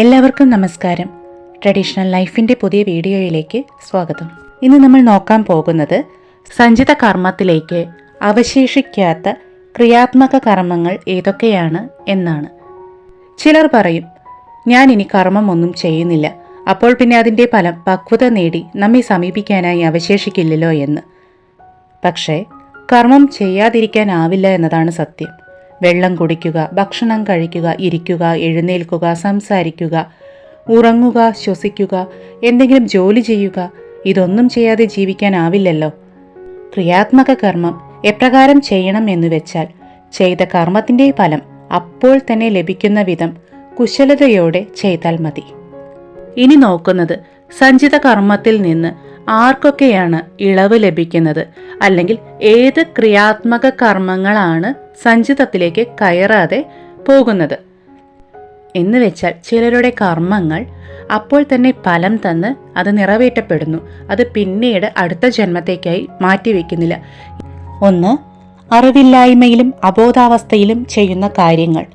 എല്ലാവർക്കും നമസ്കാരം. ട്രഡീഷണൽ ലൈഫിന്റെ പുതിയ വീഡിയോയിലേക്ക് സ്വാഗതം. ഇന്ന് നമ്മൾ നോക്കാൻ പോകുന്നത് സഞ്ചിത കർമ്മത്തിലേക്ക് അവശേഷിക്കാത്ത ക്രിയാത്മക കർമ്മങ്ങൾ ഏതൊക്കെയാണ് എന്നാണ്. ചിലർ പറയും ഞാൻ ഇനി കർമ്മമൊന്നും ചെയ്യുന്നില്ല. അപ്പോൾ പിന്നെ അതിന്റെ ഫലം പക്വത നേടി നമ്മെ സമീപിക്കാനായി അവശേഷിക്കില്ലല്ലോ എന്ന്. പക്ഷേ കർമ്മം ചെയ്യാതിരിക്കാനാവില്ല എന്നതാണ് സത്യം. വെള്ളം കുടിക്കുക ഭക്ഷണം കഴിക്കുക ഇരിക്കുക എഴുന്നേൽക്കുക സംസാരിക്കുക ഉറങ്ങുക ശ്വസിക്കുക എന്തെങ്കിലും ജോലി ചെയ്യുക ഇതൊന്നും ചെയ്യാതെ ജീവിക്കാനാവില്ലല്ലോ. ക്രിയാത്മക കർമ്മം എപ്രകാരം ചെയ്യണം എന്ന് വെച്ചാൽ ചെയ്ത കർമ്മത്തിന്റെ ഫലം അപ്പോൾ തന്നെ ലഭിക്കുന്ന വിധം കുശലതയോടെ ചെയ്താൽ മതി. ഇനി നോക്കുന്നത് സഞ്ചിത കർമ്മത്തിൽ നിന്ന് ആർക്കൊക്കെയാണ് ഇളവ് ലഭിക്കുന്നത്? അല്ലെങ്കിൽ ഏത് ക്രിയാത്മക കർമ്മങ്ങളാണ് സഞ്ചിതത്തിലേക്ക് കയറാതെ പോകുന്നത്? എന്ന് വെച്ചാൽ ചിലരുടെ കർമ്മങ്ങൾ അപ്പോൾ തന്നെ ഫലം തന്ന് അത് നിറവേറ്റപ്പെടുന്നു. അത് പിന്നീട് അടുത്ത ജന്മത്തേക്കായി മാറ്റിവെക്കുന്നില്ല. ഒന്ന് അറിവില്ലായ്മയിലും അബോധാവസ്ഥയിലും ചെയ്യുന്ന കാര്യങ്ങൾ.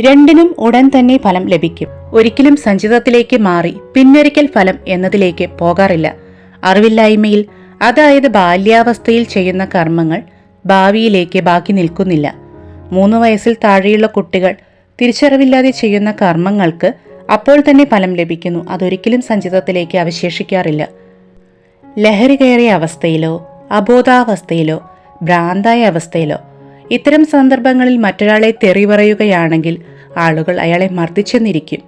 രണ്ടിനും ഉടൻ തന്നെ ഫലം ലഭിക്കും. ഒരിക്കലും സഞ്ചിതത്തിലേക്ക് മാറി പിന്നൊരിക്കൽ ഫലം എന്നതിലേക്ക് പോകാറില്ല. അറിവില്ലായ്മയിൽ അതായത് ബാല്യാവസ്ഥയിൽ ചെയ്യുന്ന കർമ്മങ്ങൾ ഭാവിയിലേക്ക് ബാക്കി നിൽക്കുന്നില്ല. മൂന്ന് വയസ്സിൽ താഴെയുള്ള കുട്ടികൾ തിരിച്ചറിവില്ലാതെ ചെയ്യുന്ന കർമ്മങ്ങൾക്ക് അപ്പോൾ തന്നെ ഫലം ലഭിക്കുന്നു. അതൊരിക്കലും സഞ്ചിതത്തിലേക്ക് അവശേഷിക്കാറില്ല. ലഹരി കയറിയ അവസ്ഥയിലോ അബോധാവസ്ഥയിലോ ഭ്രാന്തായ അവസ്ഥയിലോ ഇത്തരം സന്ദർഭങ്ങളിൽ മറ്റൊരാളെ തെറി പറയുകയാണെങ്കിൽ ആളുകൾ അയാളെ മർദ്ദിച്ചെന്നിരിക്കും.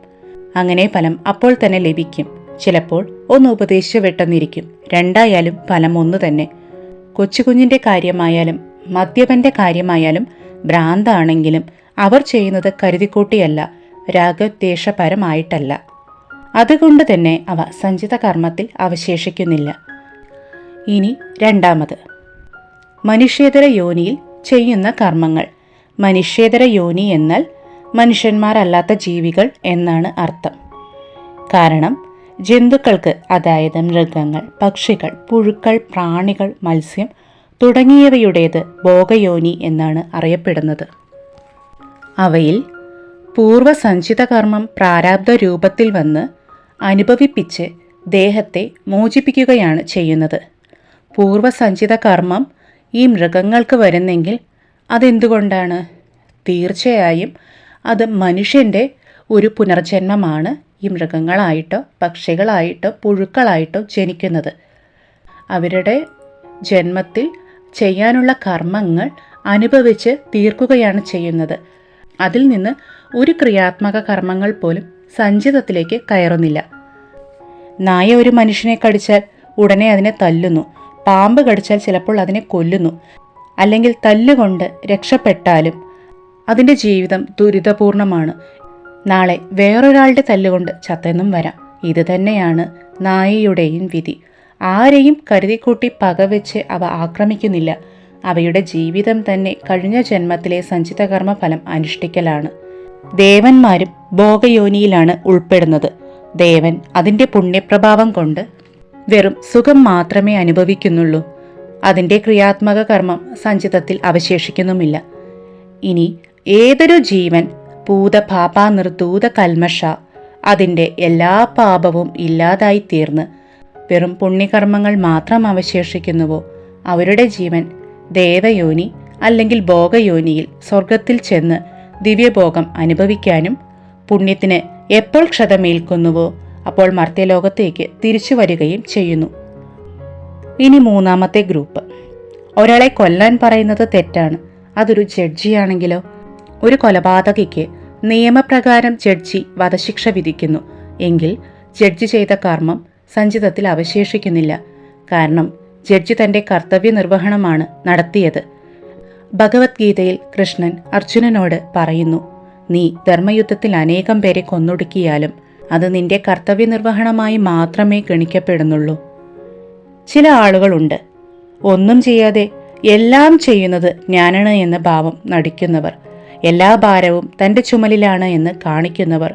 അങ്ങനെ ഫലം അപ്പോൾ തന്നെ ലഭിക്കും. ചിലപ്പോൾ ഒന്ന് ഉപദേശിച്ചു വെട്ടെന്നിരിക്കും രണ്ടായാലും ഫലം ഒന്ന് തന്നെ. കൊച്ചുകുഞ്ഞിന്റെ കാര്യമായാലും മദ്യപന്റെ കാര്യമായാലും ഭ്രാന്താണെങ്കിലും അവർ ചെയ്യുന്നത് കരുതിക്കൂട്ടിയല്ല രാഗദ്വേഷപരമായിട്ടല്ല. അതുകൊണ്ട് തന്നെ അവ സഞ്ചിത കർമ്മത്തിൽ അവശേഷിക്കുന്നില്ല. ഇനി രണ്ടാമത്. മനുഷ്യേതര യോനിയിൽ ചെയ്യുന്ന കർമ്മങ്ങൾ. മനുഷ്യേതര യോനി എന്നാൽ മനുഷ്യന്മാരല്ലാത്ത ജീവികൾ എന്നാണ് അർത്ഥം. കാരണം ജന്തുക്കൾക്ക് അതായത് മൃഗങ്ങൾ പക്ഷികൾ പുഴുക്കൾ പ്രാണികൾ മത്സ്യം തുടങ്ങിയവയുടേത് ഭോഗയോനി എന്നാണ് അറിയപ്പെടുന്നത്. അവയിൽ പൂർവസഞ്ചിത കർമ്മം പ്രാരാബ്ധ രൂപത്തിൽ വന്ന് അനുഭവിപ്പിച്ച് ദേഹത്തെ മോചിപ്പിക്കുകയാണ് ചെയ്യുന്നത്. പൂർവസഞ്ചിത കർമ്മം ഈ മൃഗങ്ങൾക്ക് വരുന്നെങ്കിൽ അതെന്തുകൊണ്ടാണ്? തീർച്ചയായും അത് മനുഷ്യന്റെ ഒരു പുനർജന്മമാണ് ഈ മൃഗങ്ങളായിട്ടോ പക്ഷികളായിട്ടോ പുഴുക്കളായിട്ടോ ജനിക്കുന്നത്. അവരുടെ ജന്മത്തിൽ ചെയ്യാനുള്ള കർമ്മങ്ങൾ അനുഭവിച്ച് തീർക്കുകയാണ് ചെയ്യുന്നത്. അതിൽ നിന്ന് ഒരു ക്രിയാത്മക കർമ്മങ്ങൾ പോലും സഞ്ചിതത്തിലേക്ക് കയറുന്നില്ല. നായ ഒരു മനുഷ്യനെ കടിച്ചാൽ ഉടനെ അതിനെ തല്ലുന്നു. പാമ്പ് കടിച്ചാൽ ചിലപ്പോൾ അതിനെ കൊല്ലുന്നു. അല്ലെങ്കിൽ തല്ലുകൊണ്ട് രക്ഷപ്പെട്ടാലും അതിന്റെ ജീവിതം ദുരിതപൂർണമാണ്. നാളെ വേറൊരാളുടെ തല്ലുകൊണ്ട് ചത്തെന്നും വരാം. ഇത് തന്നെയാണ് നായയുടെയും വിധി. ആരെയും കരുതിക്കൂട്ടി പകവെച്ച് അവ ആക്രമിക്കുന്നില്ല. അവയുടെ ജീവിതം തന്നെ കഴിഞ്ഞ ജന്മത്തിലെ സഞ്ചിതകർമ്മ ഫലം അനുഷ്ഠിക്കലാണ്. ദേവന്മാരും ഭോഗയോനിയിലാണ് ഉൾപ്പെടുന്നത്. ദേവൻ അതിന്റെ പുണ്യപ്രഭാവം കൊണ്ട് വെറും സുഖം മാത്രമേ അനുഭവിക്കുന്നുള്ളൂ. അതിന്റെ ക്രിയാത്മക കർമ്മം സഞ്ചിതത്തിൽ അവശേഷിക്കുന്നുമില്ല. ഇനി ഏതൊരു ജീവൻ ഭൂതപാപ നിർദൂത കൽമഷ അതിന്റെ എല്ലാ പാപവും ഇല്ലാതായി തീർന്ന് വെറും പുണ്യകർമ്മങ്ങൾ മാത്രം അവശേഷിക്കുന്നുവോ? അവരുടെ ജീവൻ ദേവയോനി അല്ലെങ്കിൽ ഭോഗയോനിയിൽ സ്വർഗത്തിൽ ചെന്ന് ദിവ്യഭോഗം അനുഭവിക്കാനും പുണ്യത്തിന് എപ്പോൾ ക്ഷതമേൽക്കുന്നുവോ? അപ്പോൾ മർത്യലോകത്തേക്ക് തിരിച്ചു വരികയും ചെയ്യുന്നു. ഇനി മൂന്നാമത്തെ ഗ്രൂപ്പ്. ഒരാളെ കൊല്ലാൻ പറയുന്നത് തെറ്റാണ്. അതൊരു ജഡ്ജിയാണെങ്കിലോ? ഒരു കൊലപാതകയ്ക്ക് നിയമപ്രകാരം ജഡ്ജി വധശിക്ഷ വിധിക്കുന്നു. എങ്കിൽ ജഡ്ജി ചെയ്ത കർമ്മം സഞ്ചിതത്തിൽ അവശേഷിക്കുന്നില്ല. കാരണം ജഡ്ജി തന്റെ കർത്തവ്യ നിർവഹണമാണ് നടത്തിയത്. ഭഗവത്ഗീതയിൽ കൃഷ്ണൻ അർജുനനോട് പറയുന്നു നീ ധർമ്മയുദ്ധത്തിൽ അനേകം പേരെ കൊന്നൊടുക്കിയാലും അത് നിന്റെ കർത്തവ്യ നിർവഹണമായി മാത്രമേ ഗണിക്കപ്പെടുന്നുള്ളൂ. ചില ആളുകളുണ്ട്. ഒന്നും ചെയ്യാതെ എല്ലാം ചെയ്യുന്നത് ഞാനാണ് എന്ന ഭാവം നടിക്കുന്നവർ. എല്ലാ ഭാരവും തന്റെ ചുമലിലാണ് എന്ന് കാണിക്കുന്നവർ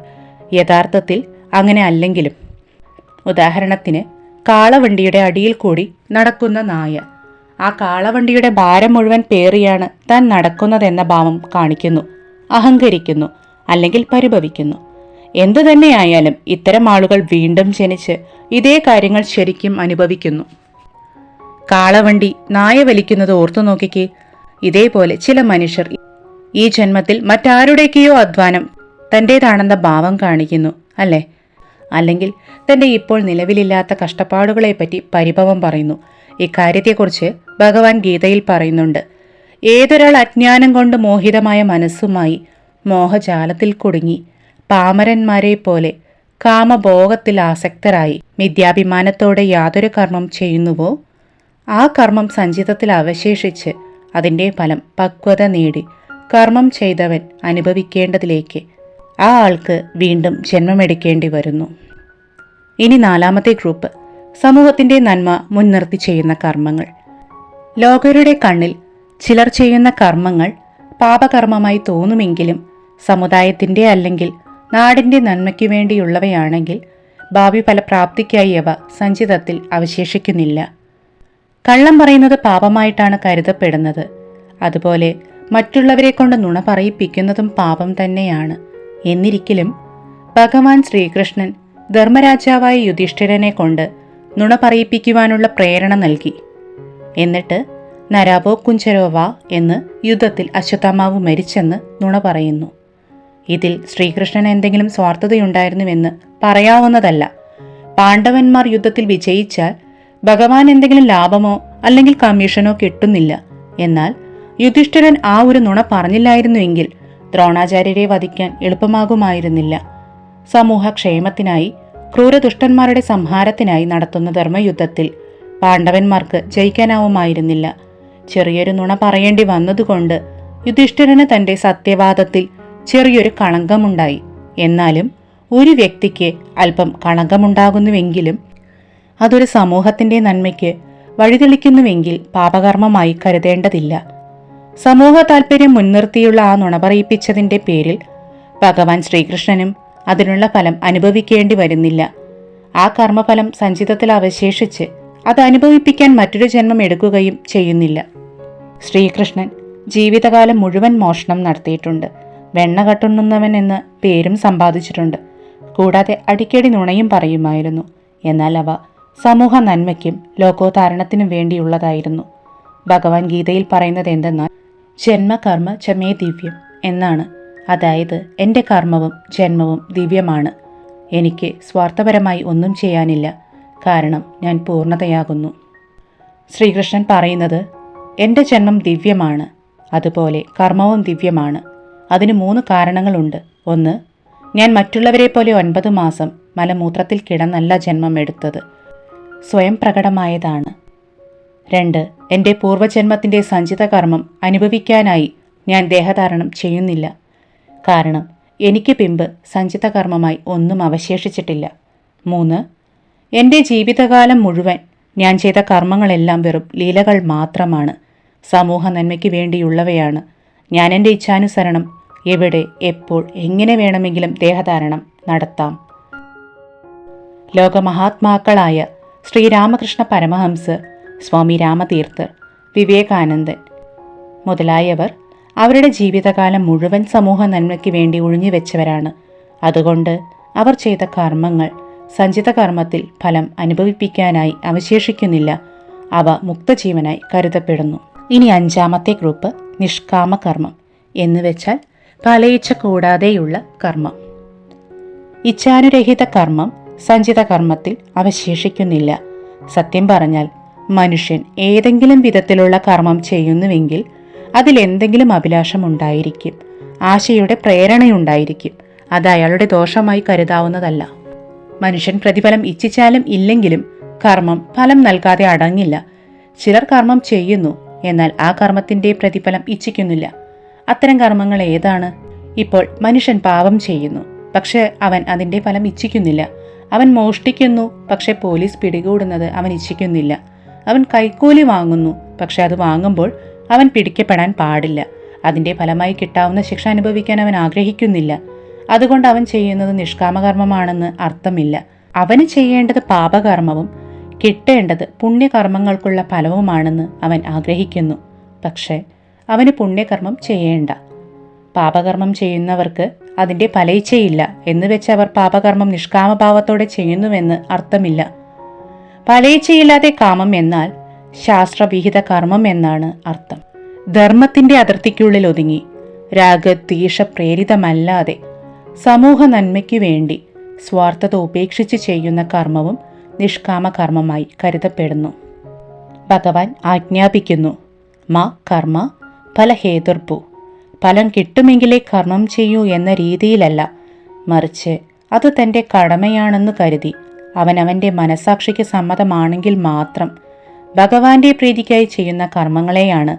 യഥാർത്ഥത്തിൽ അങ്ങനെ അല്ലെങ്കിലും. ഉദാഹരണത്തിന് കാളവണ്ടിയുടെ അടിയിൽ കൂടി നടക്കുന്ന നായ. ആ കാളവണ്ടിയുടെ ഭാരം മുഴുവൻ പേറിയാണ് താൻ നടക്കുന്നതെന്ന ഭാവം കാണിക്കുന്നു അഹങ്കരിക്കുന്നു അല്ലെങ്കിൽ പരിഭവിക്കുന്നു. എന്തു തന്നെയായാലും ഇത്തരം ആളുകൾ വീണ്ടും ജനിച്ച് ഇതേ കാര്യങ്ങൾ ശരിക്കും അനുഭവിക്കുന്നു. കാളവണ്ടി നായ വലിക്കുന്നത് ഓർത്തു നോക്കിക്കേ ഇതേപോലെ ചില മനുഷ്യർ ഈ ജന്മത്തിൽ മറ്റാരുടേക്കെയോ അധ്വാനം തന്റേതാണെന്ന ഭാവം കാണിക്കുന്നു അല്ലേ? അല്ലെങ്കിൽ തന്റെ ഇപ്പോൾ നിലവിലില്ലാത്ത കഷ്ടപ്പാടുകളെപ്പറ്റി പരിഭവം പറയുന്നു. ഇക്കാര്യത്തെക്കുറിച്ച് ഭഗവാൻ ഗീതയിൽ പറയുന്നുണ്ട്. ഏതൊരാൾ അജ്ഞാനം കൊണ്ട് മോഹിതമായ മനസ്സുമായി മോഹജാലത്തിൽ കുടുങ്ങി പാമരന്മാരെ പോലെ കാമഭോഗത്തിൽ ആസക്തരായി മിഥ്യാഭിമാനത്തോടെ യാതൊരു കർമ്മം ചെയ്യുന്നുവോ? ആ കർമ്മം സഞ്ചിതത്തിൽ അവശേഷിച്ച് അതിന്റെ ഫലം പക്വത നേടി കർമ്മം ചെയ്തവൻ അനുഭവിക്കേണ്ടതിലേക്ക് ആ ആൾക്ക് വീണ്ടും ജന്മമെടുക്കേണ്ടി വരുന്നു. ഇനി നാലാമത്തെ ഗ്രൂപ്പ് സമൂഹത്തിന്റെ നന്മ മുൻനിർത്തി ചെയ്യുന്ന കർമ്മങ്ങൾ. ലോകരുടെ കണ്ണിൽ ചിലർ ചെയ്യുന്ന കർമ്മങ്ങൾ പാപകർമ്മമായി തോന്നുമെങ്കിലും സമുദായത്തിന്റെ അല്ലെങ്കിൽ നാടിന്റെ നന്മയ്ക്കു വേണ്ടിയുള്ളവയാണെങ്കിൽ ഭാവി ഫലപ്രാപ്തിക്കായി അവ സഞ്ചിതത്തിൽ അവശേഷിക്കുന്നില്ല. കള്ളം പറയുന്നത് പാപമായിട്ടാണ് കരുതപ്പെടുന്നത്. അതുപോലെ മറ്റുള്ളവരെ കൊണ്ട് നുണ പറയിപ്പിക്കുന്നതും പാപം തന്നെയാണ്. എന്നിരിക്കലും ഭഗവാൻ ശ്രീകൃഷ്ണൻ ധർമ്മരാജാവായ യുധിഷ്ഠിരനെ കൊണ്ട് നുണ പറയിപ്പിക്കുവാനുള്ള പ്രേരണ നൽകി. എന്നിട്ട് നരാബോ കുഞ്ചരോ വാ എന്ന് യുദ്ധത്തിൽ അശ്വത്ഥമാവ് മരിച്ചെന്ന് നുണ പറയുന്നു. ഇതിൽ ശ്രീകൃഷ്ണൻ എന്തെങ്കിലും സ്വാർത്ഥതയുണ്ടായിരുന്നുവെന്ന് പറയാവുന്നതല്ല. പാണ്ഡവന്മാർ യുദ്ധത്തിൽ വിജയിച്ചാൽ ഭഗവാൻ എന്തെങ്കിലും ലാഭമോ അല്ലെങ്കിൽ കമ്മീഷനോ കിട്ടുന്നില്ല. എന്നാൽ യുധിഷ്ഠിരൻ ആ ഒരു നുണ പറഞ്ഞില്ലായിരുന്നുവെങ്കിൽ ദ്രോണാചാര്യരെ വധിക്കാൻ എളുപ്പമാകുമായിരുന്നില്ല. സമൂഹക്ഷേമത്തിനായി ക്രൂരദുഷ്ടന്മാരുടെ സംഹാരത്തിനായി നടത്തുന്ന ധർമ്മയുദ്ധത്തിൽ പാണ്ഡവന്മാർക്ക് ജയിക്കാനാവുമായിരുന്നില്ല. ചെറിയൊരു നുണ പറയേണ്ടി വന്നതുകൊണ്ട് യുധിഷ്ഠിരന് തന്റെ സത്യവാദത്തിൽ ചെറിയൊരു കളങ്കമുണ്ടായി. എന്നാലും ഒരു വ്യക്തിക്ക് അല്പം കളങ്കമുണ്ടാകുന്നുവെങ്കിലും അതൊരു സമൂഹത്തിന്റെ നന്മയ്ക്ക് വഴിതെളിക്കുന്നുവെങ്കിൽ പാപകർമ്മമായി കരുതേണ്ടതില്ല. സമൂഹ താൽപ്പര്യം മുൻനിർത്തിയുള്ള ആ നുണ പറയിപ്പിച്ചതിന്റെ പേരിൽ ഭഗവാൻ ശ്രീകൃഷ്ണനും അതിനുള്ള ഫലം അനുഭവിക്കേണ്ടി വരുന്നില്ല. ആ കർമ്മഫലം സഞ്ചിതത്തിൽ അവശേഷിച്ച് അത് അനുഭവിപ്പിക്കാൻ മറ്റൊരു ജന്മം എടുക്കുകയും ചെയ്യുന്നില്ല. ശ്രീകൃഷ്ണൻ ജീവിതകാലം മുഴുവൻ മോഷണം നടത്തിയിട്ടുണ്ട്. വെണ്ണ കട്ടുണ്ണുന്നവൻ എന്ന് പേരും സമ്പാദിച്ചിട്ടുണ്ട്. കൂടാതെ അടിക്കടി നുണയും പറയുമായിരുന്നു. എന്നാൽ അവ സമൂഹ നന്മയ്ക്കും ലോകോധാരണത്തിനും വേണ്ടിയുള്ളതായിരുന്നു. ഭഗവാൻ ഗീതയിൽ പറയുന്നത് എന്തെന്നാൽ ജന്മകർമ്മ ചമേ ദിവ്യം എന്നാണ്. അതായത് എന്റെ കർമ്മവും ജന്മവും ദിവ്യമാണ്. എനിക്ക് സ്വാർത്ഥപരമായി ഒന്നും ചെയ്യാനില്ല. കാരണം ഞാൻ പൂർണതയാകുന്നു ശ്രീകൃഷ്ണൻ പറയുന്നത് എന്റെ ജന്മം ദിവ്യമാണ്. അതുപോലെ കർമ്മവും ദിവ്യമാണ്. അതിന് മൂന്ന് കാരണങ്ങളുണ്ട്. ഒന്ന് ഞാൻ മറ്റുള്ളവരെ പോലെ ഒൻപത് മാസം മലമൂത്രത്തിൽ കിടന്നല്ല ജന്മം എടുത്തത്. സ്വയം പ്രകടമായതാണ്. രണ്ട് എന്റെ പൂർവജന്മത്തിന്റെ സഞ്ചിത കർമ്മം അനുഭവിക്കാനായി ഞാൻ ദേഹധാരണം ചെയ്യുന്നില്ല. കാരണം എനിക്ക് പിമ്പ് സഞ്ചിത കർമ്മമായി ഒന്നും അവശേഷിച്ചിട്ടില്ല. മൂന്ന് എന്റെ ജീവിതകാലം മുഴുവൻ ഞാൻ ചെയ്ത കർമ്മങ്ങളെല്ലാം വെറും ലീലകൾ മാത്രമാണ്. സമൂഹ നന്മയ്ക്ക് വേണ്ടിയുള്ളവയാണ്. ഞാൻ എന്റെ ഇച്ഛാനുസരണം എവിടെ എപ്പോൾ എങ്ങനെ വേണമെങ്കിലും ദേഹധാരണം നടത്താം. ലോകമഹാത്മാക്കളായ ശ്രീരാമകൃഷ്ണ പരമഹംസർ സ്വാമി രാമതീർത്ഥർ വിവേകാനന്ദൻ മുതലായവർ അവരുടെ ജീവിതകാലം മുഴുവൻ സമൂഹ നന്മയ്ക്ക് വേണ്ടി ഒഴിഞ്ഞുവെച്ചവരാണ് അതുകൊണ്ട് അവർ ചെയ്ത കർമ്മങ്ങൾ സഞ്ചിത കർമ്മത്തിൽ ഫലം അനുഭവിപ്പിക്കാനായി അവശേഷിക്കുന്നില്ല. അവ മുക്തജീവനായി കരുതപ്പെടുന്നു. ഇനി അഞ്ചാമത്തെ ഗ്രൂപ്പ് നിഷ്കാമ കർമ്മം എന്നുവെച്ചാൽ ഫലയിച്ച കൂടാതെയുള്ള കർമ്മം. ഇച്ഛാനുരഹിത കർമ്മം സഞ്ചിത കർമ്മത്തിൽ അവശേഷിക്കുന്നില്ല. സത്യം പറഞ്ഞാൽ മനുഷ്യൻ ഏതെങ്കിലും വിധത്തിലുള്ള കർമ്മം ചെയ്യുന്നുവെങ്കിൽ അതിൽ എന്തെങ്കിലും അഭിലാഷമുണ്ടായിരിക്കും. ആശയുടെ പ്രേരണയുണ്ടായിരിക്കും. അത് അയാളുടെ ദോഷമായി കരുതാവുന്നതല്ല. മനുഷ്യൻ പ്രതിഫലം ഇച്ഛിച്ചാലും ഇല്ലെങ്കിലും കർമ്മം ഫലം നൽകാതെ അടങ്ങില്ല. ചിലർ കർമ്മം ചെയ്യുന്നു എന്നാൽ ആ കർമ്മത്തിന്റെ പ്രതിഫലം ഇച്ഛിക്കുന്നില്ല. അത്തരം കർമ്മങ്ങൾ ഏതാണ്? ഇപ്പോൾ മനുഷ്യൻ പാപം ചെയ്യുന്നു പക്ഷേ അവൻ അതിന്റെ ഫലം ഇച്ഛിക്കുന്നില്ല. അവൻ മോഷ്ടിക്കുന്നു പക്ഷേ പോലീസ് പിടികൂടുന്നത് അവൻ ഇച്ഛിക്കുന്നില്ല. അവൻ കൈക്കൂലി വാങ്ങുന്നു. പക്ഷെ അത് വാങ്ങുമ്പോൾ അവൻ പിടിക്കപ്പെടാൻ പാടില്ല. അതിന്റെ ഫലമായി കിട്ടാവുന്ന ശിക്ഷ അനുഭവിക്കാൻ അവൻ ആഗ്രഹിക്കുന്നില്ല. അതുകൊണ്ട് അവൻ ചെയ്യുന്നത് നിഷ്കാമകർമ്മമാണെന്ന് അർത്ഥമില്ല. അവന് ചെയ്യേണ്ടത് പാപകർമ്മവും കിട്ടേണ്ടത് പുണ്യകർമ്മങ്ങൾക്കുള്ള ഫലവുമാണെന്ന് അവൻ ആഗ്രഹിക്കുന്നു. പക്ഷേ അവന് പുണ്യകർമ്മം ചെയ്യേണ്ട. പാപകർമ്മം ചെയ്യുന്നവർക്ക് അതിന്റെ ഫലയിച്ചയില്ല എന്ന് വെച്ച് അവർ പാപകർമ്മം നിഷ്കാമഭാവത്തോടെ ചെയ്യുന്നുവെന്ന് അർത്ഥമില്ല. ഫലയിച്ചയില്ലാതെ കാമം എന്നാൽ ശാസ്ത്രവിഹിത കർമ്മം എന്നാണ് അർത്ഥം. ധർമ്മത്തിന്റെ അതിർത്തിക്കുള്ളിൽ ഒതുങ്ങി രാഗദ്വേഷ പ്രേരിതമല്ലാതെ സമൂഹ നന്മയ്ക്കു വേണ്ടി സ്വാർത്ഥത ഉപേക്ഷിച്ച് ചെയ്യുന്ന കർമ്മവും നിഷ്കാമ കർമ്മമായി കരുതപ്പെടുന്നു. ഭഗവാൻ ആജ്ഞാപിക്കുന്നു മ കർമ്മ ഫലഹേതുർഭു ഫലം കിട്ടുമെങ്കിലേ കർമ്മം ചെയ്യൂ എന്ന രീതിയിലല്ല. മറിച്ച് അത് തന്റെ കടമയാണെന്ന് കരുതി അവനവന്റെ മനസാക്ഷിക്ക് സമ്മതമാണെങ്കിൽ മാത്രം ഭഗവാന്റെ പ്രീതിക്കായി ചെയ്യുന്ന കർമ്മങ്ങളെയാണ്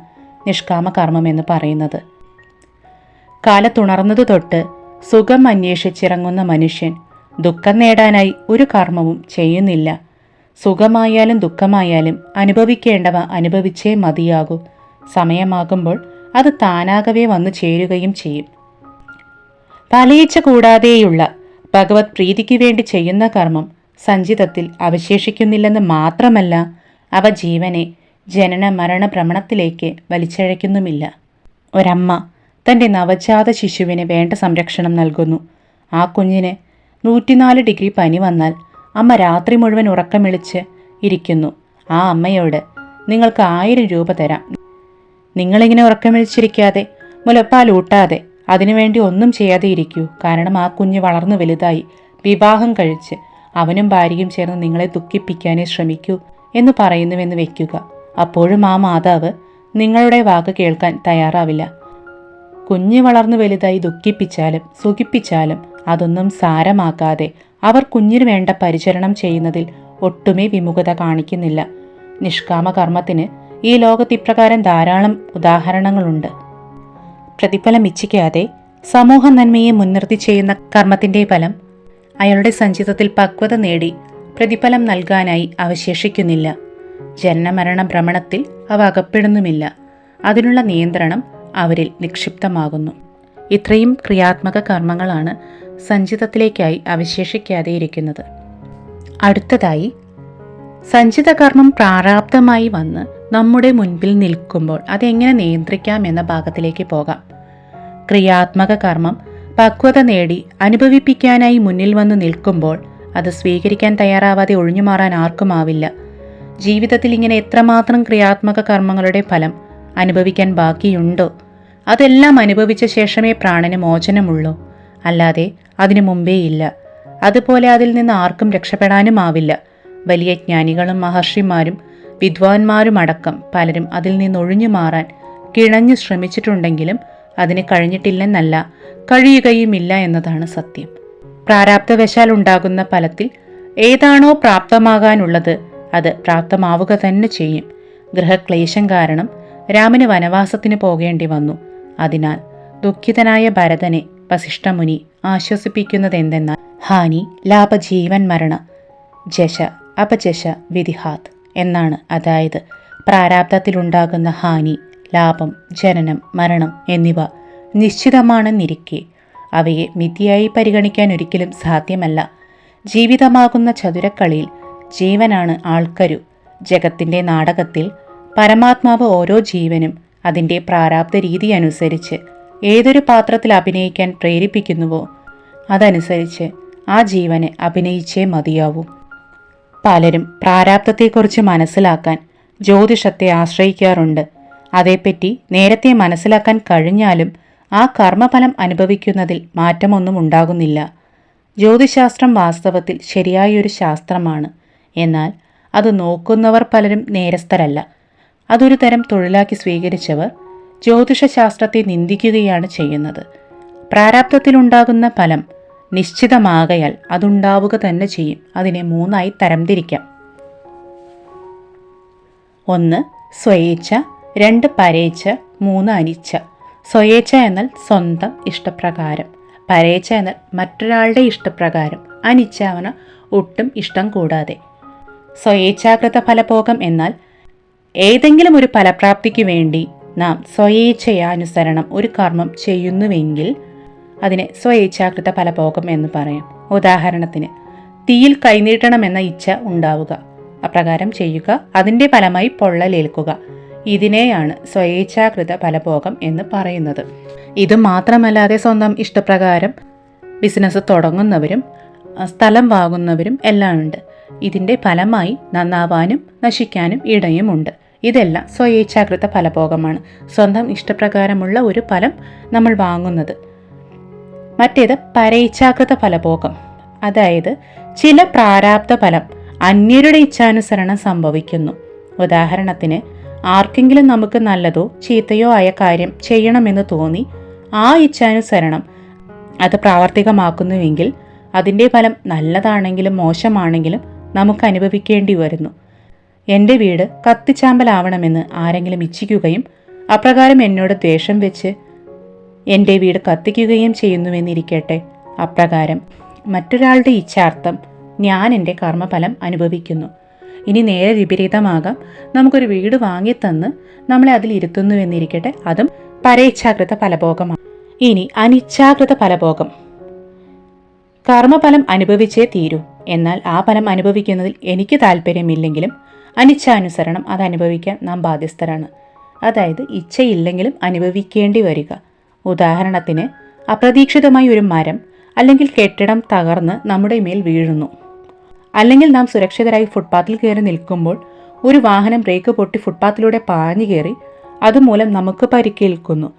നിഷ്കാമ കർമ്മമെന്ന് പറയുന്നത്. കാലത്തുണർന്നതു തൊട്ട് സുഖം അന്വേഷിച്ചിറങ്ങുന്ന മനുഷ്യൻ ദുഃഖം നേടാനായി ഒരു കർമ്മവും ചെയ്യുന്നില്ല. സുഖമായാലും ദുഃഖമായാലും അനുഭവിക്കേണ്ടവ അനുഭവിച്ചേ മതിയാകൂ. സമയമാകുമ്പോൾ അത് താനാകവേ വന്നു ചേരുകയും ചെയ്യും. ഫലയിച്ച കൂടാതെയുള്ള ഭഗവത് പ്രീതിക്ക് വേണ്ടി ചെയ്യുന്ന കർമ്മം സഞ്ചിതത്തിൽ അവശേഷിക്കുന്നില്ലെന്ന് മാത്രമല്ല അവ ജീവനെ ജനന മരണ ഭ്രമണത്തിലേക്ക് വലിച്ചഴയ്ക്കുന്നുമില്ല. ഒരമ്മ തന്റെ നവജാത ശിശുവിന് വേണ്ട സംരക്ഷണം നൽകുന്നു. ആ കുഞ്ഞിന് നൂറ്റിനാല് ഡിഗ്രി പനി വന്നാൽ അമ്മ രാത്രി മുഴുവൻ ഉറക്കമിളിച്ച് ഇരിക്കുന്നു. ആ അമ്മയോട് നിങ്ങൾക്ക് ആയിരം രൂപ തരാം. നിങ്ങളിങ്ങനെ ഉറക്കമിളിച്ചിരിക്കാതെ മുലപ്പാൽ ഊട്ടാതെ അതിനുവേണ്ടി ഒന്നും ചെയ്യാതെ ഇരിക്കൂ. കാരണം ആ കുഞ്ഞ് വളർന്നു വലുതായി വിവാഹം കഴിച്ച് അവനും ഭാര്യയും ചേർന്ന് നിങ്ങളെ ദുഃഖിപ്പിക്കാനേ ശ്രമിക്കൂ എന്ന് പറയുന്നുവെന്ന് വെക്കുക. അപ്പോഴും ആ മാതാവ് നിങ്ങളുടെ വാക്ക് കേൾക്കാൻ തയ്യാറാവില്ല. കുഞ്ഞ് വളർന്നു വലുതായി ദുഃഖിപ്പിച്ചാലും സുഖിപ്പിച്ചാലും അതൊന്നും സാരമാക്കാതെ അവർ കുഞ്ഞിന് വേണ്ട പരിചരണം ചെയ്യുന്നതിൽ ഒട്ടുമേ വിമുഖത കാണിക്കുന്നില്ല. നിഷ്കാമ കർമ്മത്തിന് ഈ ലോകത്ത് ഇപ്രകാരം ധാരാളം ഉദാഹരണങ്ങളുണ്ട്. പ്രതിഫലം ഇച്ഛിക്കാതെ സമൂഹ നന്മയെ മുൻനിർത്തി ചെയ്യുന്ന കർമ്മത്തിന്റെ ഫലം അയാളുടെ സഞ്ചിതത്തിൽ പക്വത നേടി പ്രതിഫലം നൽകാനായി അവശേഷിക്കുന്നില്ല. ജനനമരണ ഭ്രമണത്തിൽ അവ അകപ്പെടുന്നുമില്ല. അതിനുള്ള നിയന്ത്രണം അവരിൽ നിക്ഷിപ്തമാകുന്നു. ഇത്രയും ക്രിയാത്മക കർമ്മങ്ങളാണ് സഞ്ചിതത്തിലേക്കായി അവശേഷിക്കാതെ ഇരിക്കുന്നത് അടുത്തതായി സഞ്ചിത കർമ്മം പ്രാരാബ്ധമായി വന്ന് നമ്മുടെ മുൻപിൽ നിൽക്കുമ്പോൾ അതെങ്ങനെ നിയന്ത്രിക്കാം എന്ന ഭാഗത്തിലേക്ക് പോകാം. ക്രിയാത്മക കർമ്മം പക്വത നേടി അനുഭവിപ്പിക്കാനായി മുന്നിൽ വന്ന് നിൽക്കുമ്പോൾ അത് സ്വീകരിക്കാൻ തയ്യാറാവാതെ ഒഴിഞ്ഞുമാറാൻ ആർക്കുമാവില്ല. ജീവിതത്തിൽ ഇങ്ങനെ എത്രമാത്രം ക്രിയാത്മക കർമ്മങ്ങളുടെ ഫലം അനുഭവിക്കാൻ ബാക്കിയുണ്ടോ? അതെല്ലാം അനുഭവിച്ച ശേഷമേ പ്രാണന് മോചനമുള്ളൂ. അല്ലാതെ അതിനു മുമ്പേ ഇല്ല. അതുപോലെ അതിൽ നിന്ന് ആർക്കും രക്ഷപ്പെടാനുമാവില്ല. വലിയ ജ്ഞാനികളും മഹർഷിമാരും വിദ്വാൻമാരും അടക്കം പലരും അതിൽ നിന്ന് ഒഴിഞ്ഞു മാറാൻ കിണഞ്ഞു ശ്രമിച്ചിട്ടുണ്ടെങ്കിലും അതിന് കഴിഞ്ഞിട്ടില്ലെന്നല്ല കഴിയുകയുമില്ല എന്നതാണ് സത്യം. പ്രാരാബ്ധവശാൽ ഉണ്ടാകുന്ന ഫലത്തിൽ ഏതാണോ പ്രാപ്തമാകാനുള്ളത് അത് പ്രാപ്തമാവുക തന്നെ ചെയ്യും. ഗൃഹക്ലേശം കാരണം രാമന് വനവാസത്തിന് പോകേണ്ടി വന്നു. അതിനാൽ ദുഃഖിതനായ ഭരതനെ വസിഷ്ഠമുനി ആശ്വസിപ്പിക്കുന്നത് ആശ്വസിപ്പിക്കുന്നതെന്തെന്നാൽ ഹാനി ലാഭജീവൻ മരണ ജശ അപജശ വിധിഹാത് എന്നാണ്. അതായത് പ്രാരാബ്ധത്തിലുണ്ടാകുന്ന ഹാനി ലാഭം ജനനം മരണം എന്നിവ നിശ്ചിതമാണെന്നിരിക്കെ അവയെ മിഥ്യയായി പരിഗണിക്കാൻ ഒരിക്കലും സാധ്യമല്ല. ജീവിതമാകുന്ന ചതുരക്കളിയിൽ ജീവനാണ് ആൾക്കരു. ജഗത്തിന്റെ നാടകത്തിൽ പരമാത്മാവ് ഓരോ ജീവനും അതിന്റെ പ്രാരാബ്ധ രീതി അനുസരിച്ച് ഏതൊരു പാത്രത്തിൽ അഭിനയിക്കാൻ പ്രേരിപ്പിക്കുന്നുവോ അതനുസരിച്ച് ആ ജീവനെ അഭിനയിച്ചേ മതിയാവൂ. പലരും പ്രാരാബ്ധത്തെക്കുറിച്ച് മനസ്സിലാക്കാൻ ജ്യോതിഷത്തെ ആശ്രയിക്കാറുണ്ട്. അതേപ്പറ്റി നേരത്തെ മനസ്സിലാക്കാൻ കഴിഞ്ഞാലും ആ കർമ്മഫലം അനുഭവിക്കുന്നതിൽ മാറ്റമൊന്നും ഉണ്ടാകുന്നില്ല. ജ്യോതിശാസ്ത്രം വാസ്തവത്തിൽ ശരിയായൊരു ശാസ്ത്രമാണ്. എന്നാൽ അത് നോക്കുന്നവർ പലരും നേരസ്ഥരല്ല. അതൊരു തരം തൊഴിലാക്കി സ്വീകരിച്ചവർ ജ്യോതിഷശാസ്ത്രത്തെ നിന്ദിക്കുകയാണ് ചെയ്യുന്നത്. പ്രാരാബ്ധത്തിലുണ്ടാകുന്ന ഫലം നിശ്ചിതമാകയാൽ അതുണ്ടാവുക തന്നെ ചെയ്യും. അതിനെ മൂന്നായി തരംതിരിക്കാം. ഒന്ന് സ്വയേച്ഛ രണ്ട് പരേച്ഛ മൂന്ന് അനിച്ഛ. സ്വയേച്ഛ എന്നാൽ സ്വന്തം ഇഷ്ടപ്രകാരം. പരേച്ഛ എന്നാൽ മറ്റൊരാളുടെ ഇഷ്ടപ്രകാരം. അനിച്ഛ അവന ഒട്ടും ഇഷ്ടം കൂടാതെ. സ്വയേച്ഛാകൃത ഫലഭോഗം എന്നാൽ ഏതെങ്കിലും ഒരു ഫലപ്രാപ്തിക്ക് വേണ്ടി നാം സ്വയേച്ഛയാനുസരണം ഒരു കർമ്മം ചെയ്യുന്നുവെങ്കിൽ അതിനെ സ്വയേച്ഛാകൃത ഫലഭോഗം എന്ന് പറയും. ഉദാഹരണത്തിന് തീയിൽ കൈനീട്ടണമെന്ന ഇച്ഛ ഉണ്ടാവുക. അപ്രകാരം ചെയ്യുക അതിന്റെ ഫലമായി പൊള്ളലേൽക്കുക. ഇതിനെയാണ് സ്വേച്ഛാകൃത ഫലഭോഗം എന്ന് പറയുന്നത്. ഇത് മാത്രമല്ലാതെ സ്വന്തം ഇഷ്ടപ്രകാരം ബിസിനസ് തുടങ്ങുന്നവരും സ്ഥലം വാങ്ങുന്നവരും എല്ലാം ഉണ്ട്. ഇതിന്റെ ഫലമായി നന്നാവാനും നശിക്കാനും ഇടയുമുണ്ട്. ഇതെല്ലാം സ്വയേച്ഛാകൃത ഫലഭോഗമാണ്. സ്വന്തം ഇഷ്ടപ്രകാരമുള്ള ഒരു ഫലം നമ്മൾ വാങ്ങുന്നത്. മറ്റേത് പരേച്ഛാകൃത ഫലഭോഗം. അതായത് ചില പ്രാരാബ്ധ ഫലം അന്യരുടെ ഇച്ഛാനുസരണം സംഭവിക്കുന്നു. ഉദാഹരണത്തിന് ആർക്കെങ്കിലും നമുക്ക് നല്ലതോ ചീത്തയോ ആയ കാര്യം ചെയ്യണമെന്ന് തോന്നി ആ ഇച്ഛാനുസരണം അത് പ്രാവർത്തികമാക്കുന്നുവെങ്കിൽ അതിന്റെ ഫലം നല്ലതാണെങ്കിലും മോശമാണെങ്കിലും നമുക്ക് അനുഭവിക്കേണ്ടി വരുന്നു. എന്റെ വീട് കത്തിച്ചാമ്പലാവണമെന്ന് ആരെങ്കിലും ഇച്ഛിക്കുകയും അപ്രകാരം എന്നോട് ദ്വേഷം വെച്ച് എന്റെ വീട് കത്തിക്കുകയും ചെയ്യുന്നുവെന്നിരിക്കട്ടെ. അപ്രകാരം മറ്റൊരാളുടെ ഇച്ഛാർത്ഥം ഞാൻ എന്റെ കർമ്മഫലം അനുഭവിക്കുന്നു. ഇനി നേരെ വിപരീതമാകാം. നമുക്കൊരു വീട് വാങ്ങിത്തന്ന് നമ്മളെ അതിൽ ഇരുത്തുന്നു എന്നിരിക്കട്ടെ അതും പരേച്ഛാകൃത ഫലഭോഗമാണ്. ഇനി അനിച്ഛാകൃത ഫലഭോഗം. കർമ്മഫലം അനുഭവിച്ചേ തീരൂ. എന്നാൽ ആ ഫലം അനുഭവിക്കുന്നതിൽ എനിക്ക് താല്പര്യമില്ലെങ്കിലും അനിച്ഛാനുസരണം അത് അനുഭവിക്കാൻ നാം ബാധ്യസ്ഥരാണ്. അതായത് ഇച്ഛയില്ലെങ്കിലും അനുഭവിക്കേണ്ടി വരിക. ഉദാഹരണത്തിന് അപ്രതീക്ഷിതമായി ഒരു മരം അല്ലെങ്കിൽ കെട്ടിടം തകർന്ന് നമ്മുടെ മേൽ വീഴുന്നു. അല്ലെങ്കിൽ നാം സുരക്ഷിതരായി ഫുട്പാത്തിൽ കയറി നിൽക്കുമ്പോൾ ഒരു വാഹനം ബ്രേക്ക് പൊട്ടി ഫുട്പാത്തിലൂടെ പാഞ്ഞു കയറി അതുമൂലം നമുക്ക് പരിക്കേൽക്കുന്നു.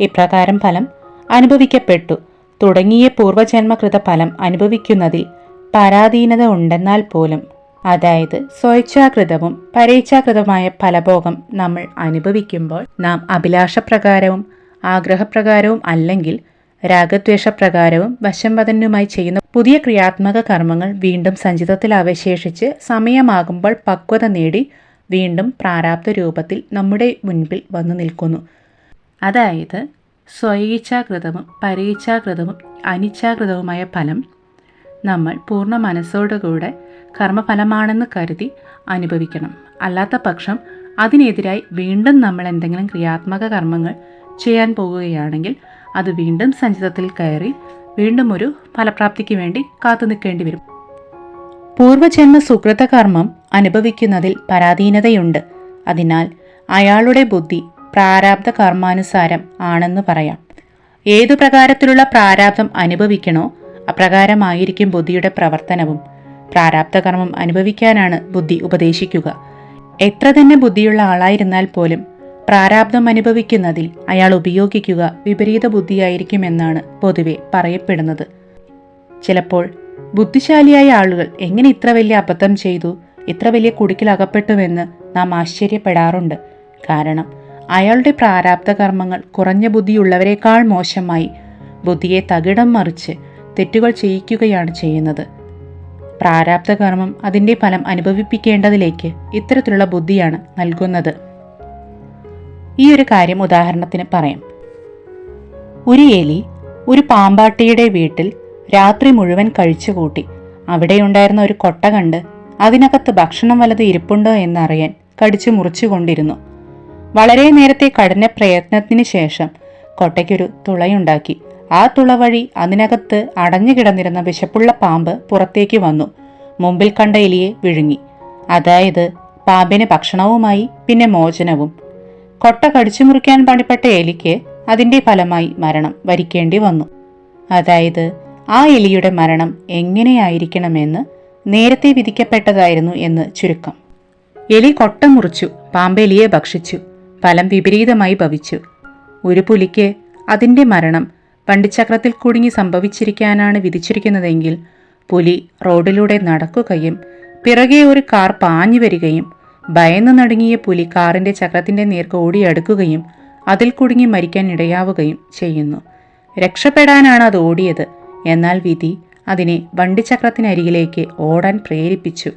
ഇപ്രകാരം ഫലം അനുഭവിക്കപ്പെട്ടു. തുടങ്ങിയ പൂർവജന്മകൃത ഫലം അനുഭവിക്കുന്നതിൽ പരാധീനത ഉണ്ടെന്നാൽ പോലും. അതായത് സ്വച്ഛാകൃതവും പരേച്ഛാകൃതമായ ഫലഭോഗം നമ്മൾ അനുഭവിക്കുമ്പോൾ നാം അഭിലാഷപ്രകാരവും ആഗ്രഹപ്രകാരവും അല്ലെങ്കിൽ രാഗദ്വേഷപ്രകാരവും വശംവദനുമായി ചെയ്യുന്ന പുതിയ ക്രിയാത്മക കർമ്മങ്ങൾ വീണ്ടും സഞ്ചിതത്തിൽ അവശേഷിച്ച് സമയമാകുമ്പോൾ പക്വത നേടി വീണ്ടും പ്രാരാബ്ധ രൂപത്തിൽ നമ്മുടെ മുൻപിൽ വന്നു നിൽക്കുന്നു. അതായത് സ്വയിച്ഛാകൃതവും പരീച്ഛാകൃതവും അനിച്ഛാകൃതവുമായ ഫലം നമ്മൾ പൂർണ മനസ്സോടുകൂടെ കർമ്മഫലമാണെന്ന് കരുതി അനുഭവിക്കണം. അല്ലാത്ത പക്ഷം അതിനെതിരായി വീണ്ടും നമ്മൾ എന്തെങ്കിലും ക്രിയാത്മക കർമ്മങ്ങൾ ചെയ്യാൻ പോകുകയാണെങ്കിൽ അത് വീണ്ടും സഞ്ചിതത്തിൽ കയറി വീണ്ടും ഒരു ഫലപ്രാപ്തിക്ക് വേണ്ടി കാത്തു നിൽക്കേണ്ടി വരും. പൂർവജന്മ സുഹൃതകർമ്മം അനുഭവിക്കുന്നതിൽ പരാധീനതയുണ്ട്. അതിനാൽ അയാളുടെ ബുദ്ധി പ്രാരാബ്ധ കർമാനുസാരം ആണെന്ന് പറയാം. ഏതു പ്രകാരത്തിലുള്ള പ്രാരാബ്ധം അനുഭവിക്കണോ അപ്രകാരമായിരിക്കും ബുദ്ധിയുടെ പ്രവർത്തനവും. പ്രാരാബ്ധ കർമ്മം അനുഭവിക്കാനാണ് ബുദ്ധി ഉപദേശിക്കുക. എത്ര തന്നെ ബുദ്ധിയുള്ള ആളായിരുന്നാൽ പോലും പ്രാരാബ്ധം അനുഭവിക്കുന്നതിൽ അയാൾ ഉപയോഗിക്കുക വിപരീത ബുദ്ധിയായിരിക്കുമെന്നാണ് പൊതുവെ പറയപ്പെടുന്നത്. ചിലപ്പോൾ ബുദ്ധിശാലിയായ ആളുകൾ എങ്ങനെ ഇത്ര വലിയ അബദ്ധം ചെയ്തു ഇത്ര വലിയ കുടുക്കിലകപ്പെട്ടുവെന്ന് നാം ആശ്ചര്യപ്പെടാറുണ്ട്. കാരണം അയാളുടെ പ്രാരാബ്ധ കർമ്മങ്ങൾ കുറഞ്ഞ ബുദ്ധിയുള്ളവരെക്കാൾ മോശമായി ബുദ്ധിയെ തകിടം മറിച്ച് തെറ്റുകൾ ചെയ്യിക്കുകയാണ് ചെയ്യുന്നത്. പ്രാരാബ്ധ കർമ്മം അതിന്റെ ഫലം അനുഭവിപ്പിക്കേണ്ടതിലേക്ക് ഇത്തരത്തിലുള്ള ബുദ്ധിയാണ് നൽകുന്നത്. ഈ ഒരു കാര്യം ഉദാഹരണത്തിന് പറയാം. ഒരു എലി ഒരു പാമ്പാട്ടിയുടെ വീട്ടിൽ രാത്രി മുഴുവൻ കഴിച്ചുകൂട്ടി. അവിടെയുണ്ടായിരുന്ന ഒരു കൊട്ട കണ്ട് അതിനകത്ത് ഭക്ഷണം വലത് ഇരിപ്പുണ്ടോ എന്നറിയാൻ കടിച്ചു മുറിച്ചുകൊണ്ടിരുന്നു. വളരെ നേരത്തെ കഠിന പ്രയത്നത്തിന് ശേഷം കൊട്ടയ്ക്കൊരു തുളയുണ്ടാക്കി. ആ തുള വഴി അതിനകത്ത് അടഞ്ഞു കിടന്നിരുന്ന വിശപ്പുള്ള പാമ്പ് പുറത്തേക്ക് വന്നു. മുമ്പിൽ കണ്ട എലിയെ വിഴുങ്ങി. അതായത് പാമ്പിന് ഭക്ഷണവുമായി പിന്നെ മോചനവും. കൊട്ട കടിച്ചു മുറിക്കാൻ പണിപ്പെട്ട എലിക്ക് അതിന്റെ ഫലമായി മരണം വരിക്കേണ്ടി വന്നു. അതായത് ആ എലിയുടെ മരണം എങ്ങനെയായിരിക്കണമെന്ന് നേരത്തെ വിധിക്കപ്പെട്ടതായിരുന്നു എന്ന് ചുരുക്കം. എലി കൊട്ട മുറിച്ചു പാമ്പെലിയെ ഭക്ഷിച്ചു ഫലം വിപരീതമായി ഭവിച്ചു. ഒരു പുലിക്ക് അതിന്റെ മരണം വണ്ടിച്ചക്രത്തിൽ കുടുങ്ങി സംഭവിച്ചിരിക്കാനാണ് വിധിച്ചിരിക്കുന്നതെങ്കിൽ പുലി റോഡിലൂടെ നടക്കുകയും പിറകെ ഒരു കാർ പാഞ്ഞു വരികയും ഭയന്ന് നടുങ്ങിയ പുലി കാറിന്റെ ചക്രത്തിന്റെ നേർക്ക് ഓടിയടുക്കുകയും അതിൽ കുടുങ്ങി മരിക്കാൻ ഇടയാവുകയും ചെയ്യുന്നു. രക്ഷപ്പെടാനാണ് അത് ഓടിയത്. എന്നാൽ വിധി അതിനെ വണ്ടിച്ചക്രത്തിനരികിലേക്ക് ഓടാൻ പ്രേരിപ്പിച്ചു.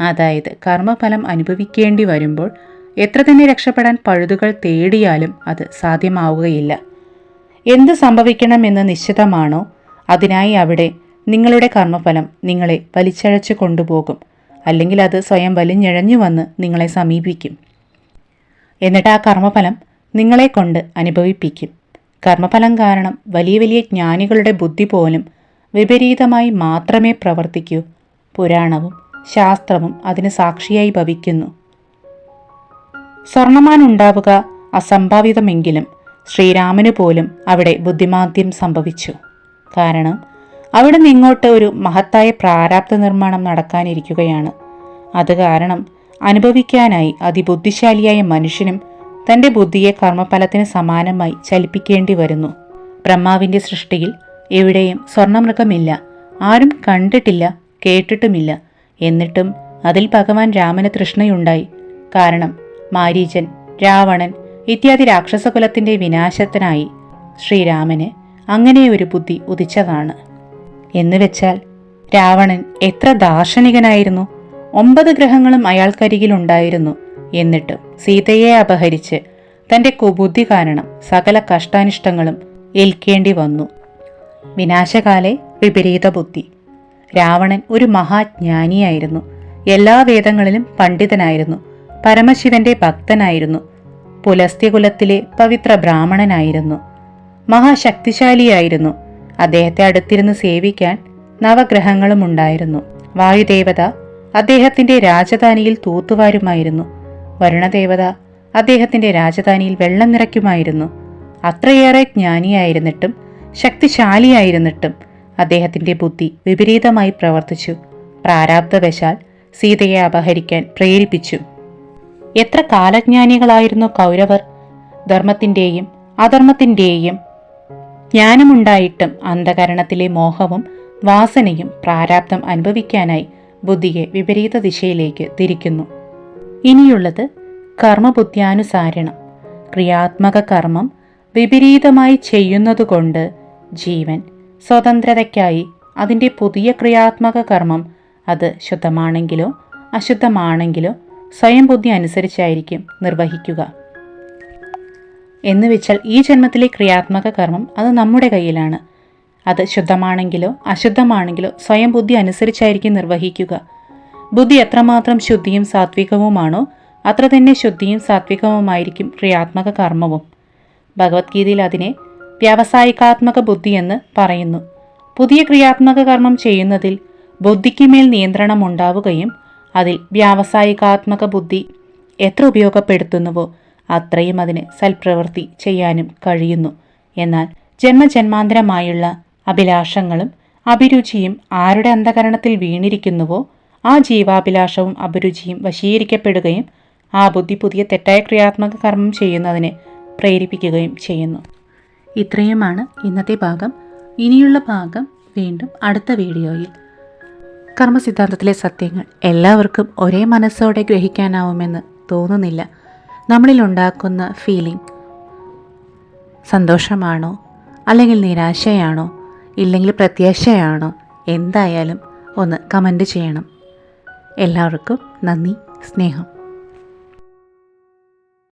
അതായത് കർമ്മഫലം അനുഭവിക്കേണ്ടി വരുമ്പോൾ എത്ര തന്നെ രക്ഷപ്പെടാൻ പഴുതുകൾ തേടിയാലും അത് സാധ്യമാവുകയില്ല. എന്ത് സംഭവിക്കണമെന്ന് നിശ്ചിതമാണോ? അതിനായി അവിടെ നിങ്ങളുടെ കർമ്മഫലം നിങ്ങളെ വലിച്ചഴച്ചു കൊണ്ടുപോകും. അല്ലെങ്കിൽ അത് സ്വയം വലിഞ്ഞിഴഞ്ഞു വന്ന് നിങ്ങളെ സമീപിക്കും. എന്നിട്ട് ആ കർമ്മഫലം നിങ്ങളെ കൊണ്ട് അനുഭവിപ്പിക്കും. കർമ്മഫലം കാരണം വലിയ വലിയ ജ്ഞാനികളുടെ ബുദ്ധി പോലും വിപരീതമായി മാത്രമേ പ്രവർത്തിക്കൂ. പുരാണവും ശാസ്ത്രവും അതിന് സാക്ഷിയായി ഭവിക്കുന്നു. സ്വർണമാൻ ഉണ്ടാവുക അസംഭാവിതമെങ്കിലും ശ്രീരാമന് പോലും അവിടെ ബുദ്ധിമാന്ദ്യം സംഭവിച്ചു. കാരണം അവിടെ നിങ്ങോട്ട് ഒരു മഹത്തായ പ്രാരാബ്ധ നിർമ്മാണം നടക്കാനിരിക്കുകയാണ്. അത് കാരണം അനുഭവിക്കാനായി അതിബുദ്ധിശാലിയായ മനുഷ്യനും തന്റെ ബുദ്ധിയെ കർമ്മഫലത്തിന് സമാനമായി ചലിപ്പിക്കേണ്ടി വരുന്നു. ബ്രഹ്മാവിന്റെ സൃഷ്ടിയിൽ എവിടെയും സ്വർണമൃഗമില്ല ആരും കണ്ടിട്ടില്ല കേട്ടിട്ടുമില്ല. എന്നിട്ടും അതിൽ ഭഗവാൻ രാമന് തൃഷ്ണയുണ്ടായി. കാരണം മാരീചൻ രാവണൻ ഇത്യാദി രാക്ഷസകുലത്തിന്റെ വിനാശത്തിനായി ശ്രീരാമന് അങ്ങനെ ഒരു ബുദ്ധി ഉദിച്ചതാണ്. എന്നുവെച്ചാൽ രാവണൻ എത്ര ദാർശനികനായിരുന്നു. ഒമ്പത് ഗ്രഹങ്ങളും അയാൾക്കരികിലുണ്ടായിരുന്നു എന്നിട്ടും സീതയെ അപഹരിച്ച് തന്റെ കുബുദ്ധി കാരണം സകല കഷ്ടാനിഷ്ടങ്ങളും ഏൽക്കേണ്ടി വന്നു. വിനാശകാലെ വിപരീത ബുദ്ധി. രാവണൻ ഒരു മഹാജ്ഞാനിയായിരുന്നു. എല്ലാ വേദങ്ങളിലും പണ്ഡിതനായിരുന്നു. പരമശിവന്റെ ഭക്തനായിരുന്നു. പുലസ്ത്യകുലത്തിലെ പവിത്ര ബ്രാഹ്മണനായിരുന്നു. മഹാശക്തിശാലിയായിരുന്നു. അദ്ദേഹത്തെ അടുത്തിരുന്ന് സേവിക്കാൻ നവഗ്രഹങ്ങളും ഉണ്ടായിരുന്നു. വായുദേവത അദ്ദേഹത്തിന്റെ രാജധാനിയിൽ തൂത്തുവാരുമായിരുന്നു. വരുണദേവത അദ്ദേഹത്തിന്റെ രാജധാനിയിൽ വെള്ളം നിറയ്ക്കുമായിരുന്നു. അത്രയേറെ ജ്ഞാനിയായിരുന്നിട്ടും ശക്തിശാലിയായിരുന്നിട്ടും അദ്ദേഹത്തിന്റെ ബുദ്ധി വിപരീതമായി പ്രവർത്തിച്ചു. പ്രാരാബ്ധവശാൽ സീതയെ അപഹരിക്കാൻ പ്രേരിപ്പിച്ചു. എത്ര കാലജ്ഞാനികളായിരുന്നു കൗരവർ? ധർമ്മത്തിന്റെയും അധർമ്മത്തിന്റെയും ജ്ഞാനമുണ്ടായിട്ടും അന്ധകരണത്തിലെ മോഹവും വാസനയും പ്രാരാബ്ധം അനുഭവിക്കാനായി ബുദ്ധിയെ വിപരീത ദിശയിലേക്ക് തിരിക്കുന്നു. ഇനിയുള്ളത് കർമ്മബുദ്ധ്യാനുസാരണം. ക്രിയാത്മക കർമ്മം വിപരീതമായി ചെയ്യുന്നതുകൊണ്ട് ജീവൻ സ്വതന്ത്രതയ്ക്കായി അതിന്റെ പുതിയ ക്രിയാത്മക കർമ്മം അത് ശുദ്ധമാണെങ്കിലോ അശുദ്ധമാണെങ്കിലോ സ്വയം ബുദ്ധി അനുസരിച്ചായിരിക്കും നിർവഹിക്കുക. എന്ന് വെച്ചാൽ ഈ ജന്മത്തിലെ ക്രിയാത്മക കർമ്മം അത് നമ്മുടെ കയ്യിലാണ്. അത് ശുദ്ധമാണെങ്കിലോ അശുദ്ധമാണെങ്കിലോ സ്വയം ബുദ്ധി അനുസരിച്ചായിരിക്കും നിർവഹിക്കുക. ബുദ്ധി എത്രമാത്രം ശുദ്ധിയും സാത്വികവുമാണോ അത്ര തന്നെ ശുദ്ധിയും സാത്വികവുമായിരിക്കും ക്രിയാത്മക കർമ്മവും. ഭഗവത്ഗീതയിൽ അതിനെ വ്യാവസായികാത്മക ബുദ്ധി എന്ന് പറയുന്നു. പുതിയ ക്രിയാത്മക കർമ്മം ചെയ്യുന്നതിൽ ബുദ്ധിക്ക് മേൽ നിയന്ത്രണം ഉണ്ടാവുകയും അതിൽ വ്യാവസായികാത്മക ബുദ്ധി എത്ര ഉപയോഗപ്പെടുത്തുന്നുവോ അത്രയും അതിന് സൽപ്രവൃത്തി ചെയ്യാനും കഴിയുന്നു. എന്നാൽ ജന്മജന്മാന്തരമായുള്ള അഭിലാഷങ്ങളും അഭിരുചിയും ആരുടെ അന്ധകരണത്തിൽ വീണിരിക്കുന്നുവോ ആ ജീവാഭിലാഷവും അഭിരുചിയും വശീകരിക്കപ്പെടുകയും ആ ബുദ്ധി പുതിയ തെറ്റായ ക്രിയാത്മക കർമ്മം ചെയ്യുന്നതിനെ പ്രേരിപ്പിക്കുകയും ചെയ്യുന്നു. ഇത്രയുമാണ് ഇന്നത്തെ ഭാഗം. ഇനിയുള്ള ഭാഗം വീണ്ടും അടുത്ത വീഡിയോയിൽ. കർമ്മസിദ്ധാന്തത്തിലെ സത്യങ്ങൾ എല്ലാവർക്കും ഒരേ മനസ്സോടെ ഗ്രഹിക്കാനാവുമെന്ന് തോന്നുന്നില്ല. നമ്മളിൽ ഉണ്ടാക്കുന്ന ഫീലിംഗ് സന്തോഷമാണോ? അല്ലെങ്കിൽ നിരാശയാണോ? ഇല്ലെങ്കിൽ പ്രത്യാശയാണോ? എന്തായാലും ഒന്ന് കമന്റ് ചെയ്യണം. എല്ലാവർക്കും നന്ദി സ്നേഹം.